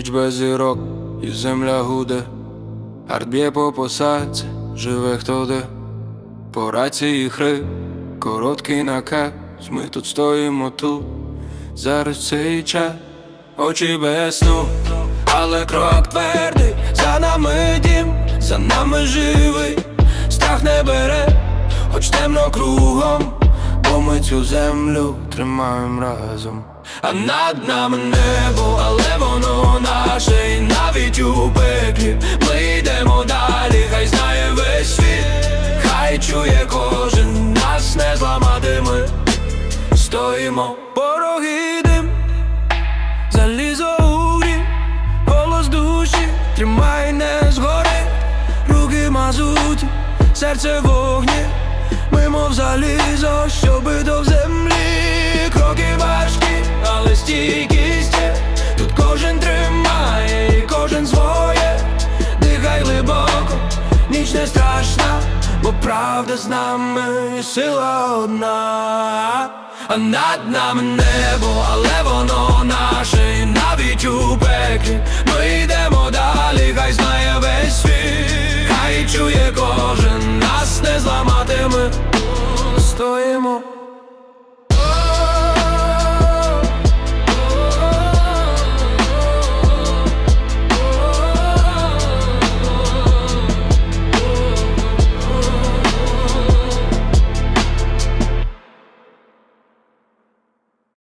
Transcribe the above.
ніч без зірок, і земля гуде, арт б'є по посадці, живе хто де, по рації хрип, короткий наказ, ми тут стоїмо тут, зараз цей час, очі без сну, але крок твердий, за нами дім, за нами живий, страх не бере, хоч темно кругом, цю землю тримаємо разом. А над нами небо, але воно наше, і навіть у пеклі. Ми йдемо далі, хай знає весь світ, хай чує кожен, нас не зламати ми. Стоїмо, пороги дим, залізо у грі, голос душі, тримай не згори, руки мазуті, серце вогні, ми мов залізо, щоби до землі, кроки важкі, але стійкість є, тут кожен тримає, і кожен своє, дихай глибоко, ніч не страшна, бо правда з нами, сила одна. А над нами небо, але воно наше, і навіть у пеклі ми йдемо далі, хай знає весь світ, хай чує кожен, нас не зламати ми стоїмо